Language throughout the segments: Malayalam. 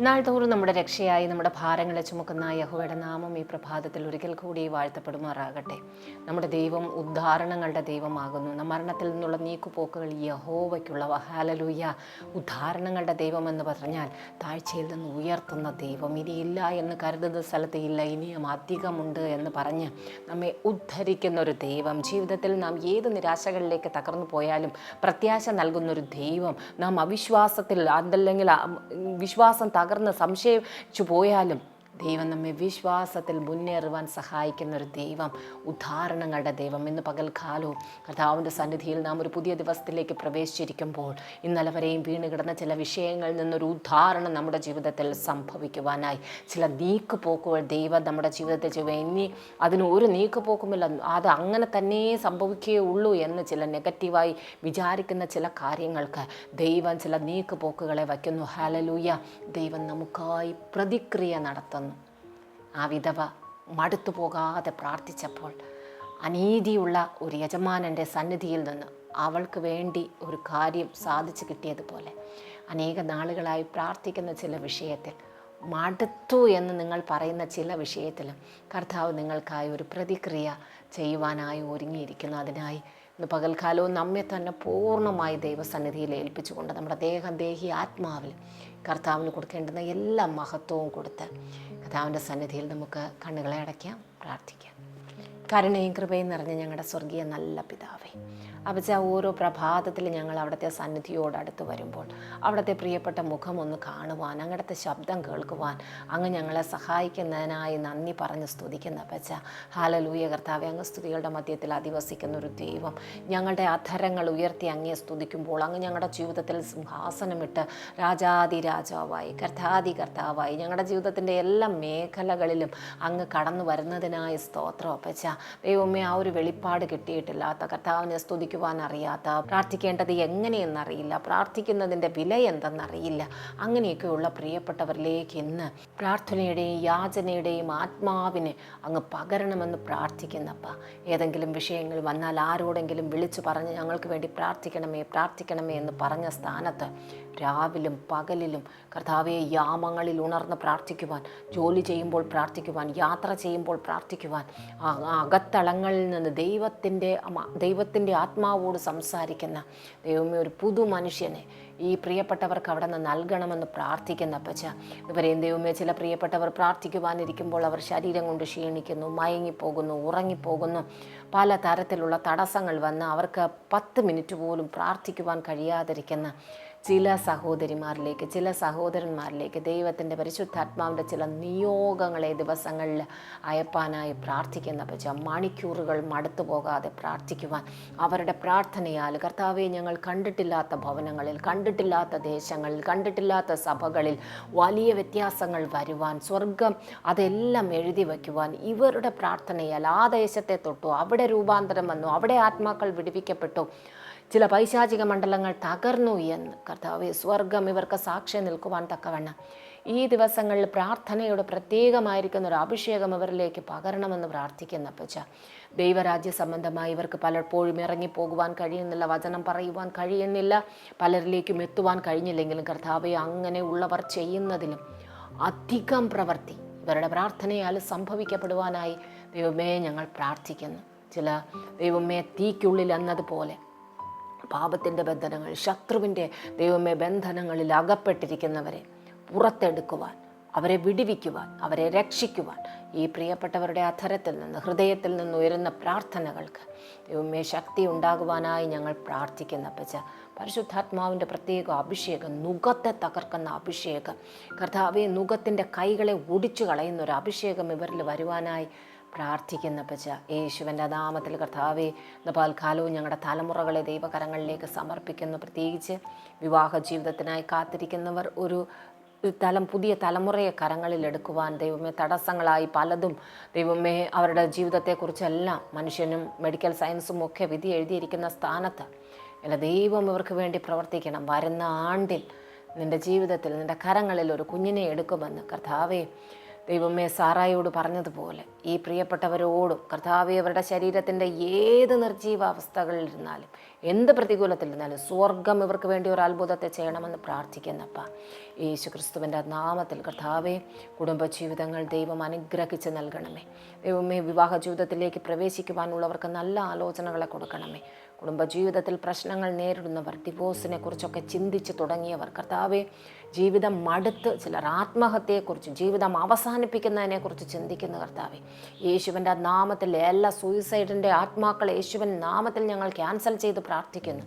നാൾതോറും നമ്മുടെ രക്ഷയായി നമ്മുടെ ഭാരങ്ങളെ ചുമക്കുന്ന യഹുവയുടെ നാമം ഈ പ്രഭാതത്തിൽ ഒരിക്കൽ കൂടി വാഴ്ത്തപ്പെടുമാറാകട്ടെ. നമ്മുടെ ദൈവം ഉദ്ധാരണങ്ങളുടെ ദൈവമാകുന്നു. മരണത്തിൽ നിന്നുള്ള നീക്കുപോക്കുകൾ യഹോവയ്ക്കുള്ള. ഹാലലൂയ ഉദ്ധാരണങ്ങളുടെ ദൈവമെന്ന് പറഞ്ഞാൽ താഴ്ചയിൽ നിന്ന് ഉയർത്തുന്ന ദൈവം. ഇനിയില്ല എന്ന് കരുതുന്ന സ്ഥലത്ത് ഇല്ല ഇനിയും അധികമുണ്ട് എന്ന് പറഞ്ഞ് നമ്മെ ഉദ്ധരിക്കുന്ന ഒരു ദൈവം. ജീവിതത്തിൽ നാം ഏത് നിരാശകളിലേക്ക് തകർന്നു പോയാലും പ്രത്യാശ നൽകുന്ന ഒരു ദൈവം. നാം അവിശ്വാസത്തിൽ അതല്ലെങ്കിൽ വിശ്വാസം തകർന്ന് സംശയിച്ചു പോയാലും ദൈവം നമ്മെ വിശ്വാസത്തിൽ മുന്നേറുവാൻ സഹായിക്കുന്ന ഒരു ദൈവം ഉദാഹരണങ്ങളുടെ ദൈവം. ഇന്ന് പകൽക്കാലവും കർത്താവിന്റെ സന്നിധിയിൽ നാം ഒരു പുതിയ ദിവസത്തിലേക്ക് പ്രവേശിച്ചിരിക്കുമ്പോൾ ഇന്നലെ വരെയും വീണ് കിടന്ന ചില വിഷയങ്ങളിൽ നിന്നൊരു ഉദാഹരണം നമ്മുടെ ജീവിതത്തിൽ സംഭവിക്കുവാനായി. ചില നീക്കുപോക്കുകൾ ദൈവം നമ്മുടെ ജീവിതത്തിൽ ചെയ്യുക. ഇനി അതിന് ഒരു നീക്കുപോക്കുമില്ല. അത് അങ്ങനെ തന്നെ സംഭവിക്കുകയുള്ളൂ എന്ന് ചില നെഗറ്റീവായി വിചാരിക്കുന്ന ചില കാര്യങ്ങൾക്ക് ദൈവം ചില നീക്കുപോക്കുകളെ വയ്ക്കുന്നു. ഹാലലൂയ ദൈവം നമുക്കായി പ്രതിക്രിയ നടത്തുന്നു. ആ വിധവ മടുത്തു പോകാതെ പ്രാർത്ഥിച്ചപ്പോൾ അനീതിയുള്ള ഒരു യജമാനന്റെ സന്നിധിയിൽ നിന്ന് അവൾക്ക് വേണ്ടി ഒരു കാര്യം സാധിച്ചു കിട്ടിയതുപോലെ അനേക നാളുകളായി പ്രാർത്ഥിക്കുന്ന ചില വിഷയത്തിൽ മടുത്തു എന്ന് നിങ്ങൾ പറയുന്ന ചില വിഷയത്തിലും കർത്താവ് നിങ്ങൾക്കായി ഒരു പ്രതിക്രിയ ചെയ്യുവാനായി ഒരുങ്ങിയിരിക്കുന്നു. അതിനായി ഇന്ന് പകൽക്കാലവും നമ്മെ തന്നെ പൂർണമായി ദൈവസന്നിധിയിൽ ഏൽപ്പിച്ചുകൊണ്ട് നമ്മുടെ ദേഹം ദേഹി ആത്മാവിൽ കർത്താവിന് കൊടുക്കേണ്ടുന്ന എല്ലാ മഹത്വവും കൊടുത്ത് കർത്താവിന്റെ സന്നിധിയിൽ നമുക്ക് കണ്ണുകളെ അടയ്ക്കാം പ്രാർത്ഥിക്കാം. കരുണയും കൃപയും നിറഞ്ഞ ഞങ്ങളുടെ സ്വർഗീയ നല്ല പിതാവേ. അപ്പച്ച ഓരോ പ്രഭാതത്തിൽ ഞങ്ങൾ അവിടുത്തെ സന്നിധിയോട് അടുത്ത് വരുമ്പോൾ അവിടുത്തെ പ്രിയപ്പെട്ട മുഖം ഒന്ന് കാണുവാൻ അങ്ങടത്തെ ശബ്ദം കേൾക്കുവാൻ അങ്ങ് ഞങ്ങളെ സഹായിക്കുന്നതിനായി നന്ദി പറഞ്ഞ് സ്തുതിക്കുന്ന അപ്പച്ച. ഹാലലൂയ കർത്താവെ അങ്ങ് സ്തുതികളുടെ മധ്യത്തിൽ അധിവസിക്കുന്ന ഒരു ദൈവം ഞങ്ങളുടെ അധരങ്ങൾ ഉയർത്തി അങ്ങേ സ്തുതിക്കുമ്പോൾ അങ്ങ് ഞങ്ങളുടെ ജീവിതത്തിൽ സിംഹാസനമിട്ട് രാജാതി രാജാവായി കർത്താതി കർത്താവായി ഞങ്ങളുടെ ജീവിതത്തിന്റെ എല്ലാ മേഖലകളിലും അങ്ങ് കടന്നു വരുന്നതിനായി സ്തോത്രം അപ്പച്ച. ദൈവമേ ആ ഒരു വെളിപ്പാട് കിട്ടിയിട്ടില്ലാത്ത കർത്താവിനെ സ്തുതിക്കുവാൻ അറിയാത്ത പ്രാർത്ഥിക്കേണ്ടത് എങ്ങനെയെന്നറിയില്ല പ്രാർത്ഥിക്കുന്നതിന്റെ വില എന്തെന്നറിയില്ല അങ്ങനെയൊക്കെയുള്ള പ്രിയപ്പെട്ടവരിലേക്ക് ഇന്ന് പ്രാർത്ഥനയുടെയും യാചനയുടെയും ആത്മാവിനെ അങ്ങ് പകരണമെന്ന് പ്രാർത്ഥിക്കുന്നപ്പ ഏതെങ്കിലും വിഷയങ്ങൾ വന്നാൽ ആരോടെങ്കിലും വിളിച്ചു പറഞ്ഞ് ഞങ്ങൾക്ക് വേണ്ടി പ്രാർത്ഥിക്കണമേ പ്രാർത്ഥിക്കണമേ എന്ന് പറഞ്ഞ സ്ഥാനത്ത് രാവിലും പകലിലും കർത്താവെ യാമങ്ങളിൽ ഉണർന്ന് പ്രാർത്ഥിക്കുവാൻ ജോലി ചെയ്യുമ്പോൾ പ്രാർത്ഥിക്കുവാൻ യാത്ര ചെയ്യുമ്പോൾ പ്രാർത്ഥിക്കുവാൻ അകത്തളങ്ങളിൽ നിന്ന് ദൈവത്തിന്റെ ദൈവത്തിന്റെ ആത്മാവോട് സംസാരിക്കുന്ന ദൈവമേ ഒരു പുതു മനുഷ്യനെ ഈ പ്രിയപ്പെട്ടവർക്ക് അവിടെ നിന്ന് നൽകണമെന്ന് പ്രാർത്ഥിക്കുന്ന അപ്പച്ച. ഇവരെയും ദൈവമേ ചില പ്രിയപ്പെട്ടവർ പ്രാർത്ഥിക്കുവാനിരിക്കുമ്പോൾ അവർ ശരീരം കൊണ്ട് ക്ഷീണിക്കുന്നു മയങ്ങിപ്പോകുന്നു ഉറങ്ങിപ്പോകുന്നു. പല തരത്തിലുള്ള തടസ്സങ്ങൾ വന്ന് അവർക്ക് പത്ത് മിനിറ്റ് പോലും പ്രാർത്ഥിക്കുവാൻ കഴിയാതിരിക്കുന്ന ചില സഹോദരിമാരിലേക്ക് ചില സഹോദരന്മാരിലേക്ക് ദൈവത്തിന്റെ പരിശുദ്ധാത്മാവിന്റെ ചില നിയോഗങ്ങളെ ദിവസങ്ങളിൽ അയപ്പാനായി പ്രാർത്ഥിക്കുന്ന പച്ച മണിക്കൂറുകൾ മടുത്തു പോകാതെ പ്രാർത്ഥിക്കുവാൻ അവരുടെ പ്രാർത്ഥനയാൽ കർത്താവെ ഞങ്ങൾ കണ്ടിട്ടില്ലാത്ത ഭവനങ്ങളിൽ കണ്ടിട്ടില്ലാത്ത ദേശങ്ങളിൽ കണ്ടിട്ടില്ലാത്ത സഭകളിൽ വലിയ വ്യത്യാസങ്ങൾ വരുവാൻ സ്വർഗം അതെല്ലാം എഴുതി വയ്ക്കുവാൻ ഇവരുടെ പ്രാർത്ഥനയാൽ ആ ദേശത്തെ തൊട്ടു അവിടെ രൂപാന്തരം വന്നു അവിടെ ആത്മാക്കൾ വിടുവിക്കപ്പെട്ടു. ചില പൈശാചിക മണ്ഡലങ്ങൾ തകർന്നു എന്ന് കർത്താവ് സ്വർഗം ഇവർക്ക് സാക്ഷ്യം നിൽക്കുവാൻ തക്കവണ്ണം. ഈ ദിവസങ്ങളിൽ പ്രാർത്ഥനയുടെ പ്രത്യേകമായിരിക്കുന്ന ഒരു അഭിഷേകം ഇവരിലേക്ക് പകരണമെന്ന് പ്രാർത്ഥിക്കുന്ന പച്ച ദൈവരാജ്യ സംബന്ധമായി ഇവർക്ക് പലപ്പോഴും ഇറങ്ങിപ്പോകുവാൻ കഴിയുന്നില്ല വചനം പറയുവാൻ കഴിയുന്നില്ല പലരിലേക്കും എത്തുവാൻ കഴിഞ്ഞില്ലെങ്കിലും കർത്താവെ അങ്ങനെ ഉള്ളവർ ചെയ്യുന്നതിലും അധികം പ്രവർത്തി ഇവരുടെ പ്രാർത്ഥനയാൽ സംഭവിക്കപ്പെടുവാനായി ദൈവമേ ഞങ്ങൾ പ്രാർത്ഥിക്കുന്നു. ചില ദൈവമേ തീക്കുള്ളിൽ എന്നതുപോലെ പാപത്തിന്റെ ബന്ധനങ്ങൾ ശത്രുവിന്റെ ദൈവമേ ബന്ധനങ്ങളിൽ അകപ്പെട്ടിരിക്കുന്നവരെ പുറത്തെടുക്കുവാൻ അവരെ വിടിവിക്കുവാൻ അവരെ രക്ഷിക്കുവാൻ ഈ പ്രിയപ്പെട്ടവരുടെ അധരത്തിൽ നിന്ന് ഹൃദയത്തിൽ നിന്ന് ഉയരുന്ന പ്രാർത്ഥനകൾക്ക് ദൈവമേ ശക്തി ഉണ്ടാകുവാനായി ഞങ്ങൾ പ്രാർത്ഥിക്കുന്ന പച്ച പരിശുദ്ധാത്മാവിന്റെ പ്രത്യേക അഭിഷേകം നുഖത്തെ തകർക്കുന്ന അഭിഷേകം. കർത്താവെ നുഖത്തിന്റെ കൈകളെ ഒടിച്ചു കളയുന്ന ഒരു അഭിഷേകം ഇവരിൽ വരുവാനായി പ്രാർത്ഥിക്കുന്ന പച്ച യേശുവിന്റെ നാമത്തിൽ കർത്താവെ ഇന്ന് പാൽക്കാലവും ഞങ്ങളുടെ തലമുറകളെ ദൈവകരങ്ങളിലേക്ക് സമർപ്പിക്കുന്നു. പ്രത്യേകിച്ച് വിവാഹ ജീവിതത്തിനായി കാത്തിരിക്കുന്നവർ ഒരു തലം പുതിയ തലമുറയെ കരങ്ങളിൽ എടുക്കുവാൻ ദൈവമേ തടസ്സങ്ങളായി പലതും ദൈവമേ അവരുടെ ജീവിതത്തെക്കുറിച്ചെല്ലാം മനുഷ്യനും മെഡിക്കൽ സയൻസും ഒക്കെ വിധി എഴുതിയിരിക്കുന്ന സ്ഥാനത്ത്. അല്ല ദൈവം ഇവർക്ക് വേണ്ടി പ്രവർത്തിക്കണം. വരുന്ന ആണ്ടിൽ നിന്റെ ജീവിതത്തിൽ നിന്റെ കരങ്ങളിൽ ഒരു കുഞ്ഞിനെ എടുക്കുമെന്ന് കർത്താവേ ദൈവമേ സാറായോട് പറഞ്ഞതുപോലെ ഈ പ്രിയപ്പെട്ടവരോടും കർത്താവെ അവരുടെ ശരീരത്തിന്റെ ഏത് നിർജീവാവസ്ഥകളിലിരുന്നാലും എന്ത് പ്രതികൂലത്തിലിരുന്നാലും സ്വർഗം ഇവർക്ക് വേണ്ടി ഒരു അത്ഭുതത്തെ ചെയ്യണമെന്ന് പ്രാർത്ഥിക്കുന്നപ്പ യേശു ക്രിസ്തുവിന്റെ നാമത്തിൽ കർത്താവെ കുടുംബജീവിതങ്ങൾ ദൈവം അനുഗ്രഹിച്ച് നൽകണമേ. ദൈവമേ വിവാഹ ജീവിതത്തിലേക്ക് പ്രവേശിക്കുവാനുള്ളവർക്ക് നല്ല ആലോചനകളെ കൊടുക്കണമേ. കുടുംബജീവിതത്തിൽ പ്രശ്നങ്ങൾ നേരിടുന്നവർ ഡിവോഴ്സിനെ കുറിച്ചൊക്കെ ചിന്തിച്ച് തുടങ്ങിയവർ. കർത്താവെ ജീവിതം മടുത്ത് ചിലർ ആത്മഹത്യയെക്കുറിച്ച് ജീവിതം അവസാനിപ്പിക്കുന്നതിനെക്കുറിച്ച് ചിന്തിക്കുന്ന കർത്താവെ. യേശുവിന്റെ നാമത്തിൽ എല്ലാ സൂയിസൈഡിന്റെ ആത്മാക്കൾ യേശുവിൻ നാമത്തിൽ ഞങ്ങൾ ക്യാൻസൽ ചെയ്ത് പ്രാർത്ഥിക്കുന്നു.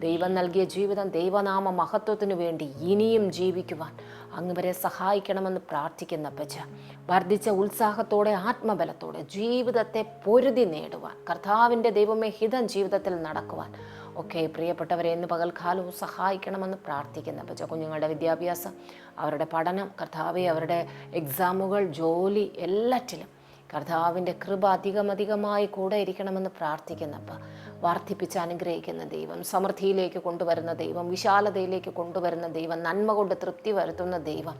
ദൈവം നൽകിയ ജീവിതം ദൈവനാമ മഹത്വത്തിനു വേണ്ടി ഇനിയും ജീവിക്കുവാൻ അങ്ങ് വരെ സഹായിക്കണമെന്ന് പ്രാർത്ഥിക്കുന്ന അപ്പച്ച. വർദ്ധിച്ച ഉത്സാഹത്തോടെ ആത്മബലത്തോടെ ജീവിതത്തെ പൊരുതി നേടുവാൻ കർത്താവിന്റെ ദൈവമേ ഹിതം ജീവിതത്തിൽ നടക്കുവാൻ ഒക്കെ പ്രിയപ്പെട്ടവരെ ഇന്ന് പകൽക്കാലവും സഹായിക്കണമെന്ന് പ്രാർത്ഥിക്കുന്ന പച്ച കുഞ്ഞുങ്ങളുടെ വിദ്യാഭ്യാസം അവരുടെ പഠനം കർത്താവെ അവരുടെ എക്സാമുകൾ ജോലി എല്ലാറ്റിലും കർത്താവിന്റെ കൃപ അധികമധികമായി കൂടെ ഇരിക്കണമെന്ന് പ്രാർത്ഥിക്കുന്നപ്പ വർദ്ധിപ്പിച്ച് അനുഗ്രഹിക്കുന്ന ദൈവം സമൃദ്ധിയിലേക്ക് കൊണ്ടുവരുന്ന ദൈവം വിശാലതയിലേക്ക് കൊണ്ടുവരുന്ന ദൈവം നന്മ കൊണ്ട് തൃപ്തി വരുത്തുന്ന ദൈവം.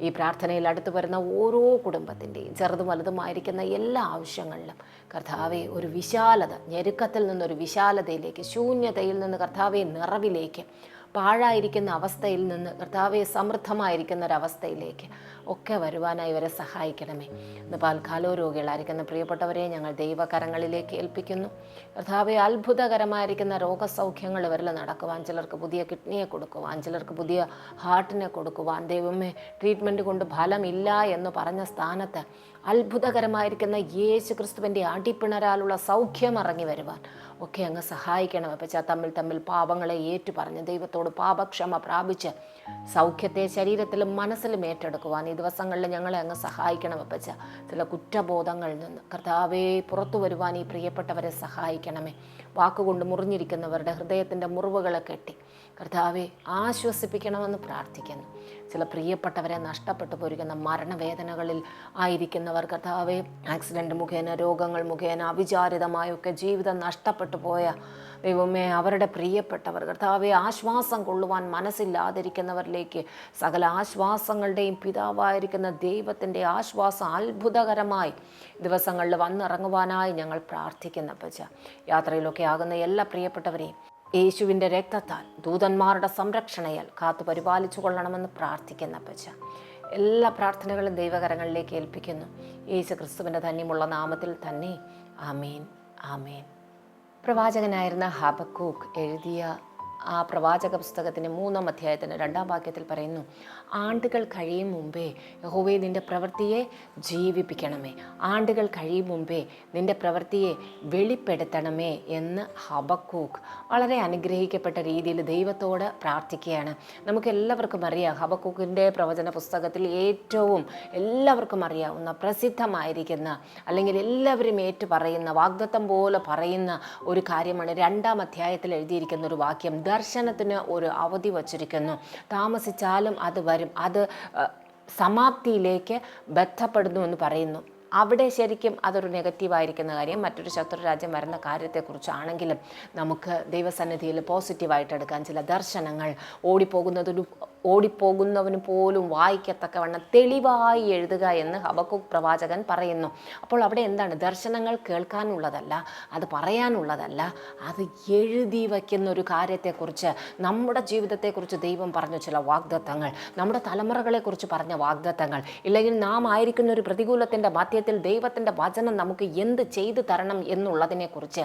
ഈ പ്രാർത്ഥനയിൽ അടുത്തു വരുന്ന ഓരോ കുടുംബത്തിന്റെയും ചെറുതും വലുതുമായിരിക്കുന്ന എല്ലാ ആവശ്യങ്ങളിലും കർത്താവെ ഒരു വിശാലത ഞെരുക്കത്തിൽ നിന്നൊരു വിശാലതയിലേക്ക് ശൂന്യതയിൽ നിന്ന് കർത്താവെ നിറവിലേക്ക് പാഴായിരിക്കുന്ന അവസ്ഥയിൽ നിന്ന് കർത്താവെ സമൃദ്ധമായിരിക്കുന്ന ഒരവസ്ഥയിലേക്ക് ഒക്കെ വരുവാനായി ഇവരെ സഹായിക്കണമേ. ഇന്ന് പാൽക്കാലോ രോഗികളായിരിക്കുന്ന പ്രിയപ്പെട്ടവരെ ഞങ്ങൾ ദൈവകരങ്ങളിലേക്ക് ഏൽപ്പിക്കുന്നു. കർത്താവെ അത്ഭുതകരമായിരിക്കുന്ന രോഗസൗഖ്യങ്ങൾ ഇവരിൽ നടക്കുവാൻ ചിലർക്ക് പുതിയ കിഡ്നിയെ കൊടുക്കുവാൻ ചിലർക്ക് പുതിയ ഹാർട്ടിനെ കൊടുക്കുവാൻ ദൈവമേ ട്രീറ്റ്മെന്റ് കൊണ്ട് ഫലമില്ല എന്ന് പറഞ്ഞ സ്ഥാനത്ത് അത്ഭുതകരമായിരിക്കുന്ന യേശു ക്രിസ്തുവിന്റെ അടിപ്പിണരാലുള്ള സൗഖ്യം ഇറങ്ങി വരുവാൻ. ഒക്കെ അങ്ങ് സഹായിക്കണം. അപ്പച്ച തമ്മിൽ തമ്മിൽ പാപങ്ങളെ ഏറ്റുപറഞ്ഞ് ദൈവത്തോട് പാപക്ഷമ പ്രാപിച്ച് സൗഖ്യത്തെ ശരീരത്തിലും മനസ്സിലും ഏറ്റെടുക്കുവാൻ ഈ ദിവസങ്ങളിൽ ഞങ്ങളെ അങ്ങ് സഹായിക്കണം അപ്പച്ച. ചില കുറ്റബോധങ്ങളിൽ നിന്ന് കർത്താവേ പുറത്തു വരുവാൻ ഈ പ്രിയപ്പെട്ടവരെ സഹായിക്കണമേ. വാക്കുകൊണ്ട് മുറിഞ്ഞിരിക്കുന്നവരുടെ ഹൃദയത്തിന്റെ മുറിവുകളെ കെട്ടി. കർത്താവെ ആശ്വസിപ്പിക്കണമെന്ന് പ്രാർത്ഥിക്കുന്നു. ചില പ്രിയപ്പെട്ടവരെ നഷ്ടപ്പെട്ടു പോയിരിക്കുന്ന മരണവേദനകളിൽ ആയിരിക്കുന്നവർ കർത്താവെ ആക്സിഡന്റ് മുഖേന രോഗങ്ങൾ മുഖേന അവിചാരിതമായൊക്കെ ജീവിതം നഷ്ടപ്പെട്ടു പോയ ദൈവമേ അവരുടെ പ്രിയപ്പെട്ടവർ കർത്താവെ ആശ്വാസം കൊള്ളുവാൻ മനസ്സില്ലാതിരിക്കുന്നവരിലേക്ക് സകല ആശ്വാസങ്ങളുടെയും പിതാവായിരിക്കുന്ന ദൈവത്തിന്റെ ആശ്വാസം അത്ഭുതകരമായി ദിവസങ്ങളിൽ വന്നിറങ്ങുവാനായി ഞങ്ങൾ പ്രാർത്ഥിക്കുന്ന പച്ച യാത്രയിലൊക്കെ ആകുന്ന എല്ലാ പ്രിയപ്പെട്ടവരെയും യേശുവിന്റെ രക്തത്താൽ ദൂതന്മാരുടെ സംരക്ഷണയാൽ കാത്തു പരിപാലിച്ചു കൊള്ളണമെന്ന് പ്രാർത്ഥിക്കുന്ന പച്ച എല്ലാ പ്രാർത്ഥനകളും ദൈവകരങ്ങളിലേക്ക് ഏൽപ്പിക്കുന്നു. യേശു ക്രിസ്തുവിന്റെ ധന്യമുള്ള നാമത്തിൽ തന്നെ. ആമേൻ. ആമേൻ. പ്രവാചകനായിരുന്ന ഹബക്കൂക്ക് എഴുതിയ ആ പ്രവാചക പുസ്തകത്തിന്റെ മൂന്നാം അധ്യായത്തിന്റെ രണ്ടാം വാക്യത്തിൽ പറയുന്നു ആണ്ടുകൾ കഴിയും മുമ്പേ യഹോവേ നിന്റെ പ്രവൃത്തിയെ ജീവിപ്പിക്കണമേ. ആണ്ടുകൾ കഴിയും മുമ്പേ നിന്റെ പ്രവൃത്തിയെ വെളിപ്പെടുത്തണമേ എന്ന് ഹബക്കൂക്ക് വളരെ അനുഗ്രഹിക്കപ്പെട്ട രീതിയിൽ ദൈവത്തോട് പ്രാർത്ഥിക്കുകയാണ്. നമുക്ക് എല്ലാവർക്കും അറിയാം ഹബക്കൂക്കിന്റെ പ്രവചന പുസ്തകത്തിൽ ഏറ്റവും എല്ലാവർക്കും അറിയാവുന്ന പ്രസിദ്ധമായിരിക്കുന്ന അല്ലെങ്കിൽ എല്ലാവരും ഏറ്റു പറയുന്ന വാഗ്ദത്തം പോലെ പറയുന്ന ഒരു കാര്യമാണ് രണ്ടാം അധ്യായത്തിൽ എഴുതിയിരിക്കുന്ന ഒരു വാക്യം ദർശനത്തിന് ഒരു അവധി വച്ചിരിക്കുന്നു. താമസിച്ചാലും അത് വരും. അത് സമാപ്തിയിലേക്ക് ബന്ധപ്പെടുന്നു എന്ന് പറയുന്നു. അവിടെ ശരിക്കും അതൊരു നെഗറ്റീവായിരിക്കുന്ന കാര്യം മറ്റൊരു ശത്രു രാജ്യം വരുന്ന കാര്യത്തെക്കുറിച്ചാണെങ്കിലും നമുക്ക് ദൈവസന്നിധിയിൽ പോസിറ്റീവായിട്ട് എടുക്കാൻ ചില ദർശനങ്ങൾ ഓടിപ്പോകുന്നതൊരു ഓടിപ്പോകുന്നവന് പോലും വായിക്കത്തക്കവണ്ണം തെളിവായി എഴുതുക എന്ന് ഹബക്കുക് പ്രവാചകൻ പറയുന്നു. അപ്പോൾ അവിടെ എന്താണ്? ദർശനങ്ങൾ കേൾക്കാനുള്ളതല്ല അത് പറയാനുള്ളതല്ല അത് എഴുതി വയ്ക്കുന്ന ഒരു കാര്യത്തെക്കുറിച്ച് നമ്മുടെ ജീവിതത്തെക്കുറിച്ച് ദൈവം പറഞ്ഞ ചില വാഗ്ദത്തങ്ങൾ നമ്മുടെ തലമുറകളെക്കുറിച്ച് പറഞ്ഞ വാഗ്ദത്തങ്ങൾ ഇല്ലെങ്കിൽ നാം ആയിരിക്കുന്ന ഒരു പ്രതികൂലത്തിന്റെ മധ്യത്തിൽ ദൈവത്തിന്റെ വചനം നമുക്ക് എന്ത് ചെയ്തു തരണം എന്നുള്ളതിനെക്കുറിച്ച്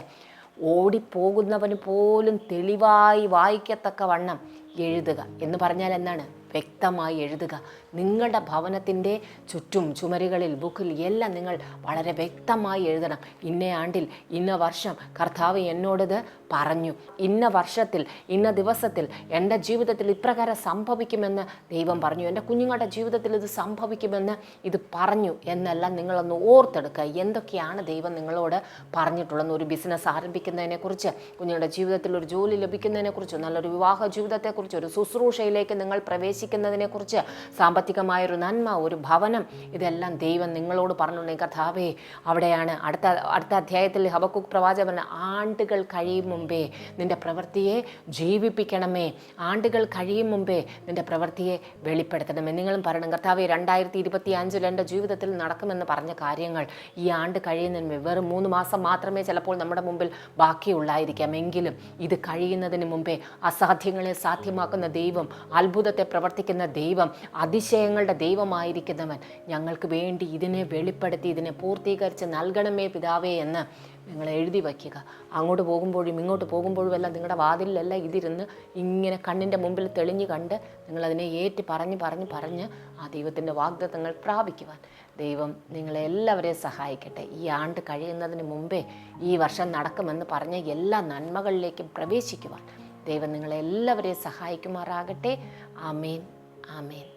ഓടിപ്പോകുന്നവന് പോലും തെളിവായി വായിക്കത്തക്കവണ്ണം എഴുതുക എന്ന് പറഞ്ഞാൽ എന്താണ്? വ്യക്തമായി എഴുതുക. നിങ്ങളുടെ ഭവനത്തിന്റെ ചുറ്റും ചുമരുകളിൽ ബുക്കിൽ എല്ലാം നിങ്ങൾ വളരെ വ്യക്തമായി എഴുതണം. ഇന്ന ആണ്ടിൽ ഇന്ന വർഷം കർത്താവ് എന്നോടത് പറഞ്ഞു. ഇന്ന വർഷത്തിൽ ഇന്ന ദിവസത്തിൽ എന്റെ ജീവിതത്തിൽ ഇപ്രകാരം സംഭവിക്കുമെന്ന് ദൈവം പറഞ്ഞു. എന്റെ കുഞ്ഞുങ്ങളുടെ ജീവിതത്തിൽ ഇത് സംഭവിക്കുമെന്ന് ഇത് പറഞ്ഞു എന്നെല്ലാം നിങ്ങളൊന്ന് ഓർത്തെടുക്കുക. എന്തൊക്കെയാണ് ദൈവം നിങ്ങളോട് പറഞ്ഞിട്ടുള്ളത് ഒരു ബിസിനസ് ആരംഭിക്കുന്നതിനെക്കുറിച്ച് കുഞ്ഞുങ്ങളുടെ ജീവിതത്തിൽ ഒരു ജോലി ലഭിക്കുന്നതിനെക്കുറിച്ച് നല്ലൊരു വിവാഹ ജീവിതത്തെക്കുറിച്ച് ഒരു ശുശ്രൂഷയിലേക്ക് നിങ്ങൾ പ്രവേശിക്കുക പ്രവേശിക്കുന്നതിനെക്കുറിച്ച് സാമ്പത്തികമായൊരു നന്മ ഒരു ഭവനം ഇതെല്ലാം ദൈവം നിങ്ങളോട് പറഞ്ഞിട്ടുണ്ടെങ്കിൽ കഥാവേ അവിടെയാണ് അടുത്ത അടുത്ത അധ്യായത്തിൽ ഹബക്കുക്ക് പ്രവാചകൻ ആണ്ടുകൾ കഴിയും മുമ്പേ നിന്റെ പ്രവൃത്തിയെ ജീവിപ്പിക്കണമേ. ആണ്ടുകൾ കഴിയും മുമ്പേ നിന്റെ പ്രവൃത്തിയെ വെളിപ്പെടുത്തണമേ. നിങ്ങളും പറയണം കർത്താവെ രണ്ടായിരത്തി ഇരുപത്തി അഞ്ചിൽ എന്റെ ജീവിതത്തിൽ നടക്കുമെന്ന് പറഞ്ഞ കാര്യങ്ങൾ ഈ ആണ്ട് കഴിയുന്നതിന് വെറും മൂന്ന് മാസം മാത്രമേ ചിലപ്പോൾ നമ്മുടെ മുമ്പിൽ ബാക്കിയുള്ളായിരിക്കാം എങ്കിലും ഇത് കഴിയുന്നതിന് മുമ്പേ അസാധ്യങ്ങളെ സാധ്യമാക്കുന്ന ദൈവം അത്ഭുതത്തെ പ്രവർത്തിക്കുന്ന ദൈവം അതിശയങ്ങളുടെ ദൈവമായിരിക്കുന്നവൻ ഞങ്ങൾക്ക് വേണ്ടി ഇതിനെ വെളിപ്പെടുത്തി ഇതിനെ പൂർത്തീകരിച്ച് നൽകണമേ പിതാവേ എന്ന് നിങ്ങൾ എഴുതി വയ്ക്കുക. അങ്ങോട്ട് പോകുമ്പോഴും ഇങ്ങോട്ട് പോകുമ്പോഴും എല്ലാം നിങ്ങളുടെ വാതിലിലെല്ലാം ഇതിരുന്ന് ഇങ്ങനെ കണ്ണിന്റെ മുമ്പിൽ തെളിഞ്ഞ് കണ്ട് നിങ്ങളതിനെ ഏറ്റ് പറഞ്ഞ് പറഞ്ഞ് പറഞ്ഞ് ആ ദൈവത്തിന്റെ വാഗ്ദത്തങ്ങൾ പ്രാപിക്കുവാൻ ദൈവം നിങ്ങളെ എല്ലാവരെയും സഹായിക്കട്ടെ. ഈ ആണ്ട് കഴിയുന്നതിന് മുമ്പേ ഈ വർഷം നടക്കുമെന്ന് പറഞ്ഞ എല്ലാ നന്മകളിലേക്കും പ്രവേശിക്കുവാൻ ദൈവം നിങ്ങളെല്ലാവരെയും സഹായിക്കുമാറാകട്ടെ. ആമേൻ. ആമേൻ.